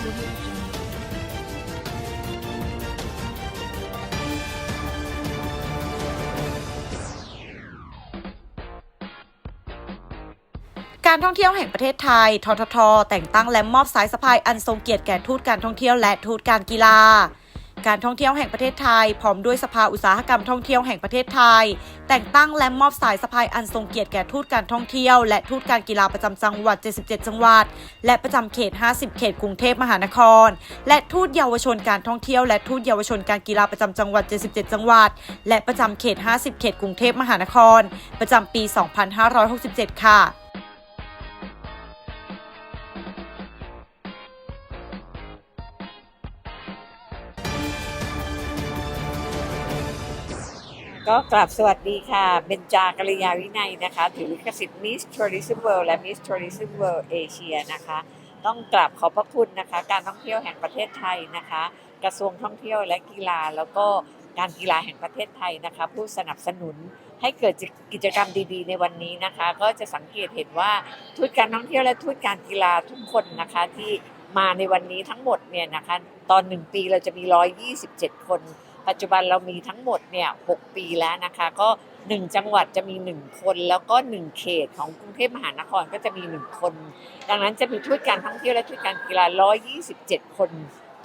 การท่องเที่ยวแห่งประเทศไทย ททท แต่งตั้งและมอบสายสะพายอันทรงเกียรติแก่ทูตการท่องเที่ยวและทูตการกีฬา การท่องเที่ยวแห่งประเทศไทย พร้อมด้วยสภาอุตสาหกรรมท่องเที่ยวแห่งประเทศไทย แต่งตั้งและมอบสายสะพายอันทรงเกียรติแก่ทูตการท่องเที่ยว และทูตการกีฬาประจำจังหวัด 77 จังหวัด และประจำเขต 50 เขตกรุงเทพมหานคร และทูตเยาวชนการท่องเที่ยว และทูตเยาวชนการกีฬาประจำจังหวัด 77 จังหวัด และประจำเขต 50 เขตกรุงเทพมหานคร ประจำปี 2567 ค่ะ ก็กลับสวัสดีค่ะ เบญจากริยาวินัยนะคะ ถือลิขสิทธิ์ Miss Tourism World และ Miss Tourism World Asia นะคะ ต้องกราบขอบพระคุณนะคะ การท่องเที่ยวแห่งประเทศไทยนะคะ กระทรวงท่องเที่ยวและกีฬาแล้วก็การกีฬาแห่งประเทศไทยนะคะ ผู้สนับสนุนให้เกิดกิจกรรมดีๆ ในวันนี้นะคะ ก็จะสังเกตเห็นว่าทูตการท่องเที่ยวและทูตการกีฬาทุกคนนะคะที่มาในวันนี้ทั้งหมดเนี่ยนะคะตอนหนึ่งปีเราจะมี 127 คน ปัจจุบันเรามีทั้งหมดเนี่ย6ปีแล้วนะคะ ก็ 1 จังหวัดจะมี 1 คน แล้วก็ 1 เขตของกรุงเทพมหานครก็จะมี 1 คน ดังนั้นจะมีทูตการท่องเที่ยวและทูตการกีฬา 127 คน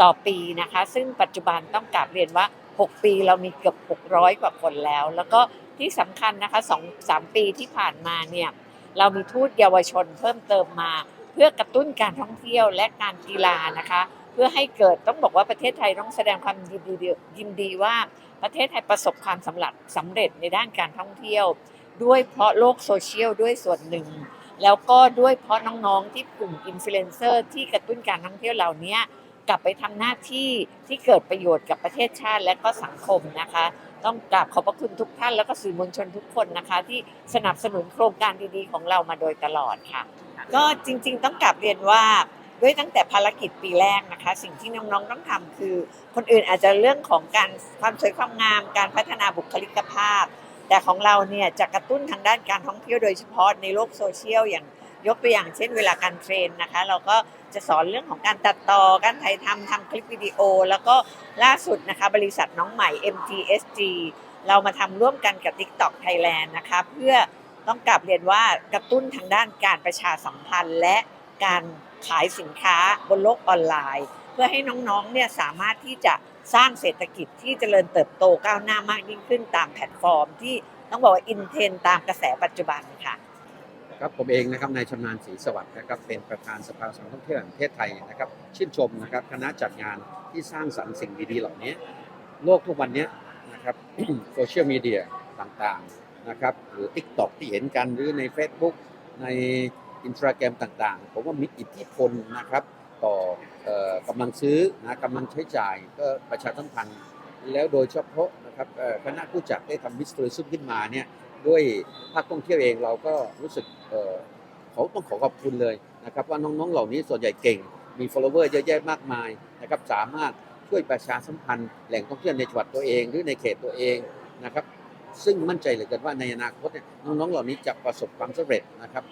ต่อปีนะคะ ซึ่งปัจจุบันต้องกราบเรียนว่า 6 ปีเรามีเกือบ 600 กว่าคนแล้ว แล้วก็ที่สำคัญนะคะ2 3 ปีที่ผ่านมาเนี่ยเรามีทูตเยาวชนเพิ่มเติมมา เพื่อกระตุ้นการท่องเที่ยวและการกีฬานะคะ เพื่อให้เกิดต้องบอกว่าประเทศไทยต้องแสดงความยินดียินดีว่าประเทศไทยประสบความสำเร็จสำเร็จในด้านการท่องเที่ยว ด้วยเพราะโลกโซเชียลด้วยส่วนหนึ่ง แล้วก็ด้วยเพราะน้องๆที่กลุ่มอินฟลูเอนเซอร์ที่กระตุ้นการท่องเที่ยวเหล่านี้กลับไปทำหน้าที่ที่เกิดประโยชน์กับประเทศชาติและก็สังคมนะคะ ต้องกราบขอบพระคุณทุกท่าน แล้วก็สื่อมวลชนทุกคนนะคะ ที่สนับสนุนโครงการดีๆ ของเรามาโดยตลอดค่ะ ก็จริงๆ ต้องกลับเรียนว่า ด้วยตั้งแต่ภารกิจปีแรกนะคะ สิ่งที่น้องๆต้องทำคือ คนอื่นอาจจะเรื่องของการความสวยความงาม การพัฒนาบุคลิกภาพ แต่ของเราเนี่ยจะกระตุ้นทางด้านการท่องเที่ยวโดยเฉพาะในโลกโซเชียลอย่างยกตัวอย่างเช่นเวลาการเทรนนะคะ เราก็จะสอนเรื่องของการตัดต่อการถ่ายทำทำคลิปวิดีโอ แล้วก็ล่าสุดนะคะ บริษัทน้องใหม่ MTSG เรามาทำร่วมกันกับ TikTok Thailand นะคะเพื่อต้องกลับเรียนว่ากระตุ้นทางด้านการประชาสัมพันธ์และการ ขายสินค้าบนโลกออนไลน์ เพื่อให้น้องๆเนี่ยสามารถที่จะสร้างเศรษฐกิจที่เจริญเติบโตก้าวหน้ามากยิ่งขึ้นตามแพลตฟอร์ม ที่ต้องบอกว่าอินเทนตามกระแสปัจจุบันค่ะครับผมเองนะครับนายชำนาญศรีสวัสดิ์นะครับเป็นประธานสภาสังคมท่องเที่ยวแห่งประเทศไทยนะครับชื่นชมนะครับคณะจัดงานที่สร้างสรรค์สิ่งดีๆเหล่านี้ โลกทุกวันนี้นะครับโซเชียลมีเดียต่างๆนะครับหรือ TikTok ที่เห็นกันหรือใน Facebook ใน อินสตาแกรมต่างๆ ผมว่ามีอิทธิพลนะครับ ต่อออกำลังซื้อนะกำลังใช้จ่ายก็ประชาสัมพันธ์แล้วโดยเฉพาะนะครับคณะผู้จัดได้ทำมิสเตอร์ซึมขึ้นมาเนี่ยด้วยภาคท่องเที่ยวเองเราก็รู้สึกเขาต้องขอขอบคุณเลยนะครับว่าน้องๆเหล่านี้ส่วนใหญ่เก่ง มี follower เยอะแยะมากมายนะครับสามารถช่วยประชาสัมพันธ์แหล่งท่องเที่ยวในจังหวัดตัวเอง หรือในเขตตัวเองนะครับซึ่งมั่นใจเหลยกันว่าในอนาคตเนี่ยน้องๆเหล่านี้จะประสบความสำเร็จนะครับ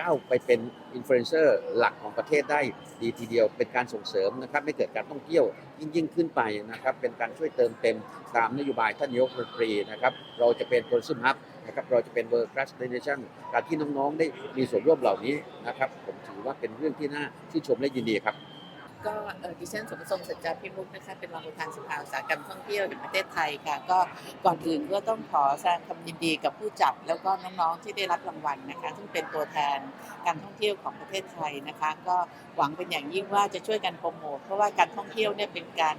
ก้าวไปเป็นอินฟลูเอนเซอร์หลักของประเทศได้ดีทีเดียว เป็นการส่งเสริมนะครับไม่เกิดการท่องเที่ยวยิ่งยิ่งขึ้นไปนะครับเป็นการช่วยเติมเต็มตามนโยบายท่านนายกรัฐมนตรีนะครับเราจะเป็น tourism hub นะครับเราจะเป็น world class destination การที่น้องๆได้มีส่วนร่วมเหล่านี้นะครับผมถือว่าเป็นเรื่องที่น่าชื่นชมและยินดีครับ ก็เออดิฉันสมทรงสัจจาพิมุกนะคะ เป็นรองประธานสภาอุตสาหกรรมท่องเที่ยวแห่งประเทศไทยค่ะ ก็ก่อนอื่นก็ต้องขอแสดงความยินดีกับผู้จัดแล้วก็น้องๆที่ได้รับรางวัลนะคะ ซึ่งเป็นตัวแทนการท่องเที่ยวของประเทศไทยนะคะ ก็หวังเป็นอย่างยิ่งว่าจะช่วยกันโปรโมทเพราะว่าการท่องเที่ยวเนี่ยเป็นการ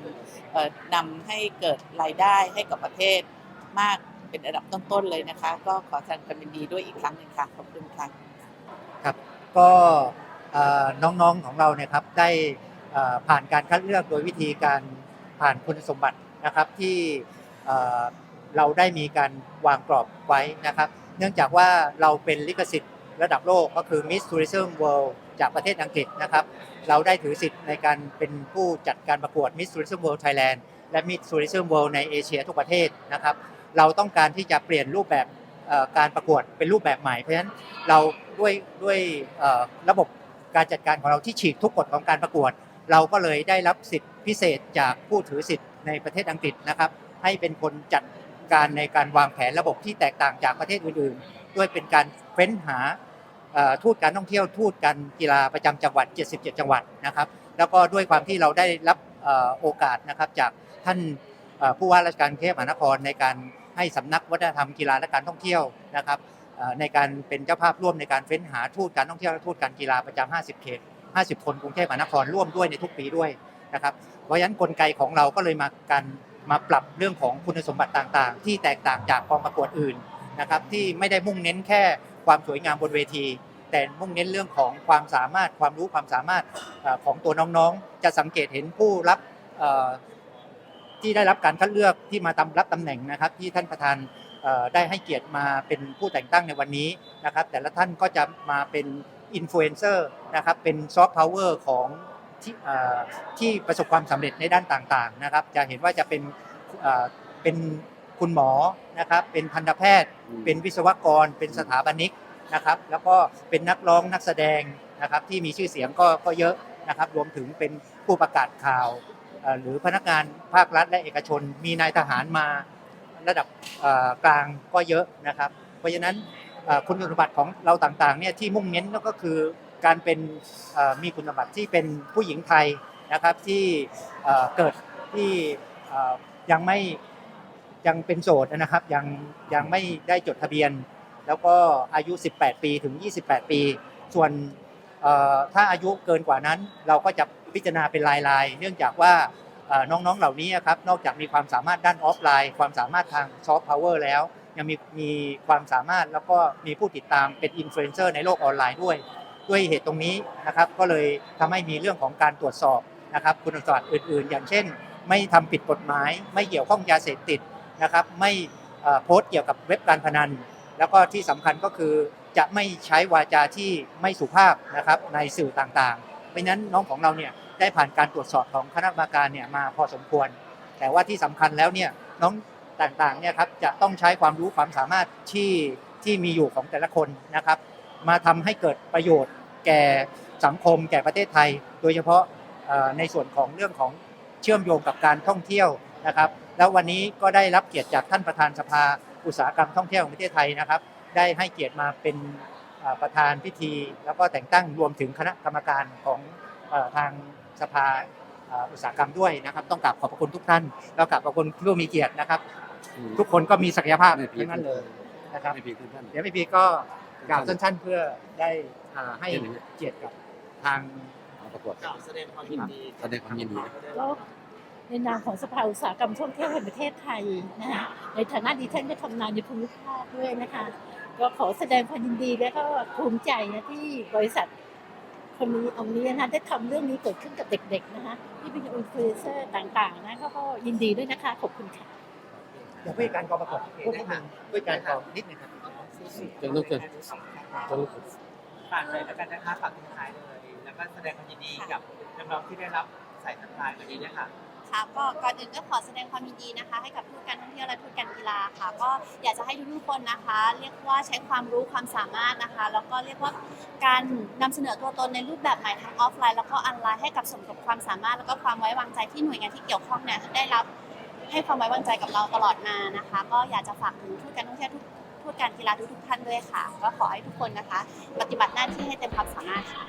เอ่อนำให้เกิดรายได้ให้กับประเทศมากเป็นอันดับต้นๆเลยนะคะ ก็ขอแสดงความยินดีด้วยอีกครั้งหนึ่งค่ะขอบคุณค่ะครับก็น้องๆของเราเนี่ยครับได้ ผ่านการคัดเลือกโดยวิธีการผ่านคุณสมบัตินะครับที่เราได้มีการวางกรอบไว้นะครับ เนื่องจากว่าเราเป็นลิขสิทธิ์ระดับโลกก็คือ Miss Tourism World จากประเทศอังกฤษนะครับ เราได้ถือสิทธิ์ในการเป็นผู้จัดการประกวด Miss Tourism World Thailand และ Miss Tourism World ในเอเชียทุกประเทศนะครับ เราต้องการที่จะเปลี่ยนรูปแบบการประกวดเป็นรูปแบบใหม่ เพราะฉะนั้นเราด้วยด้วยระบบการจัดการของเราที่ฉีกทุกกฎของการประกวด เราก็เลยได้รับสิทธิพิเศษจากผู้ถือสิทธิ์ในประเทศอังกฤษนะครับ ให้เป็นคนจัดการในการวางแผนระบบที่แตกต่างจากประเทศอื่นๆ ด้วยเป็นการเฟ้นหาทูตการท่องเที่ยวทูตการกีฬาประจำจังหวัด 77 จังหวัดนะครับ แล้วก็ด้วยความที่เราได้รับโอกาสนะครับจากท่านผู้ว่าราชการกรุงเทพมหานครในการให้สำนักวัฒนธรรมกีฬาและการท่องเที่ยวนะครับในการเป็นเจ้าภาพร่วมในการเฟ้นหาทูตการท่องเที่ยวและทูตการกีฬาประจำ 50 เขต 50 คนกรุงเทพมหานครร่วมด้วยในทุกปีด้วยนะครับ เพราะฉะนั้นกลไกของเราก็เลยมาการมาปรับเรื่องของคุณสมบัติต่างๆ ที่แตกต่างจากกองประกวดอื่นนะครับที่ไม่ได้มุ่งเน้นแค่ความสวยงามบนเวที แต่มุ่งเน้นเรื่องของความสามารถความรู้ความสามารถของตัวน้องๆ จะสังเกตเห็นผู้รับที่ได้รับการคัดเลือกที่มาตำรับตำแหน่งนะครับ ที่ท่านประธานได้ให้เกียรติมาเป็นผู้แต่งตั้งในวันนี้นะครับ แต่ละท่านก็จะมาเป็น อินฟลูเอนเซอร์นะครับเป็นซอฟต์พาวเวอร์ของที่เอ่อที่ประสบความสำเร็จในด้านต่างๆนะครับ จะเห็นว่าจะเป็นเอ่อเป็นคุณหมอนะครับเป็นทันตแพทย์ เป็นวิศวกร เป็นสถาปนิกนะครับแล้วก็เป็นนักร้องนักแสดงนะครับที่มีชื่อเสียงก็ก็เยอะนะครับรวมถึงเป็นผู้ประกาศข่าวเอ่อหรือพนักงานภาครัฐและเอกชน มีนายทหารมาระดับเอ่อกลางก็เยอะนะครับ เพราะฉะนั้นเอ่อ คุณสมบัติของเราต่างๆเนี่ยที่มุ่งเน้นก็คือการเป็นมีคุณสมบัติที่เป็นผู้หญิงไทยนะครับที่เกิดที่ยังไม่ยังเป็นโสดนะครับยังยังไม่ได้จดทะเบียน แล้วก็อายุ 18 ปีถึง 28 ปี ส่วนถ้าอายุเกินกว่านั้น เราก็จะพิจารณาเป็นรายๆเนื่องจากว่าน้องๆเหล่านี้ครับนอกจากมีความสามารถด้านออฟไลน์ ความสามารถทางซอฟต์พาวเวอร์แล้ว ยังมีมีความสามารถแล้วก็มีผู้ติดตามเป็นอินฟลูเอนเซอร์ในโลกออนไลน์ด้วย ด้วยเหตุตรงนี้นะครับก็เลยทำให้มีเรื่องของการตรวจสอบนะครับคุณสมบัติอื่น ๆ อย่างเช่น ไม่ทำผิดกฎหมาย ไม่เกี่ยวข้องยาเสพติดนะครับไม่โพสต์เกี่ยวกับเว็บการพนัน แล้วก็ที่สำคัญก็คือจะไม่ใช้วาจาที่ไม่สุภาพนะครับในสื่อต่างๆ เพราะฉะนั้นน้องของเราเนี่ยได้ผ่านการตรวจสอบของคณะกรรมการเนี่ยมาพอสมควร แต่ว่าที่สำคัญแล้วเนี่ยน้อง ต่างๆเนี่ยครับจะต้องใช้ความรู้ความสามารถที่ที่มีอยู่ของแต่ละคนนะครับ มาทำให้เกิดประโยชน์แก่สังคมแก่ประเทศไทย โดยเฉพาะในส่วนของเรื่องของเชื่อมโยงกับการท่องเที่ยวนะครับ แล้ววันนี้ก็ได้รับเกียรติจากท่านประธานสภาอุตสาหกรรมท่องเที่ยวแห่งประเทศไทยนะครับ ได้ให้เกียรติมาเป็นประธานพิธี แล้วก็แต่งตั้งรวมถึงคณะกรรมการของทางสภาอุตสาหกรรมด้วยนะครับ ต้องกราบขอบพระคุณทุกท่าน แล้วกราบขอบคุณผู้มีเกียรตินะครับ ทุกคนก็มีศักยภาพไม่ผิดทั้งนั้นเลยนะครับไม่ผิดทุกท่าน เดี๋ยวพี่พีก็กล่าวสั้นๆเพื่อได้อ่าให้เกียรติกับทางเอาประกวดกล่าวแสดงความยินดีแสดงความยินดีนะแล้วในนามของสภาอุตสาหกรรมท่องเที่ยวแห่งประเทศไทยนะคะในฐานะดิฉันก็ทำงานในภูมิภาคด้วยนะคะ ก็ขอแสดงความยินดีและก็ภูมิใจนะที่บริษัทคนนี้องค์นี้นะคะได้ทำเรื่องนี้เกิดขึ้นกับเด็กๆนะคะที่เป็นอินฟลูเอนเซอร์ต่างๆนะเขาก็ยินดีด้วยนะคะขอบคุณค่ะ เดี๋ยวผู้จัดการกองประกวดผู้พวกมึงผู้จัดการกองนิดนึงครับเจังต้องเกินจังฝากเลยแล้วกันนะคะฝากทิ้งท้ายเลยแล้วก็แสดงความยินดีกับน้องๆที่ได้รับสายทักทายวันนี้นะคะค่ะก็ก่อนอื่นก็ขอแสดงความยินดีนะคะ ให้กับทูตการท่องเที่ยวและทูตการกีฬาค่ะ ก็อยากจะให้ทุกๆคนนะคะ เรียกว่าใช้ความรู้ความสามารถนะคะ แล้วก็เรียกว่าการนำเสนอตัวตนในรูปแบบใหม่ทั้งออฟไลน์ แล้วก็ออนไลน์ให้กับสมกับความสามารถแล้วก็ความไว้วางใจที่หน่วยงานที่เกี่ยวข้องเนี่ยได้รับ ให้ความไว้วางใจกับเราตลอดมานะคะ ก็อยากจะฝากถึงทูตการท่องเที่ยวทุกทูตการกีฬาทุกๆท่านด้วยค่ะ ก็ขอให้ทุกคนนะคะ ปฏิบัติหน้าที่ให้เต็มความสามารถค่ะ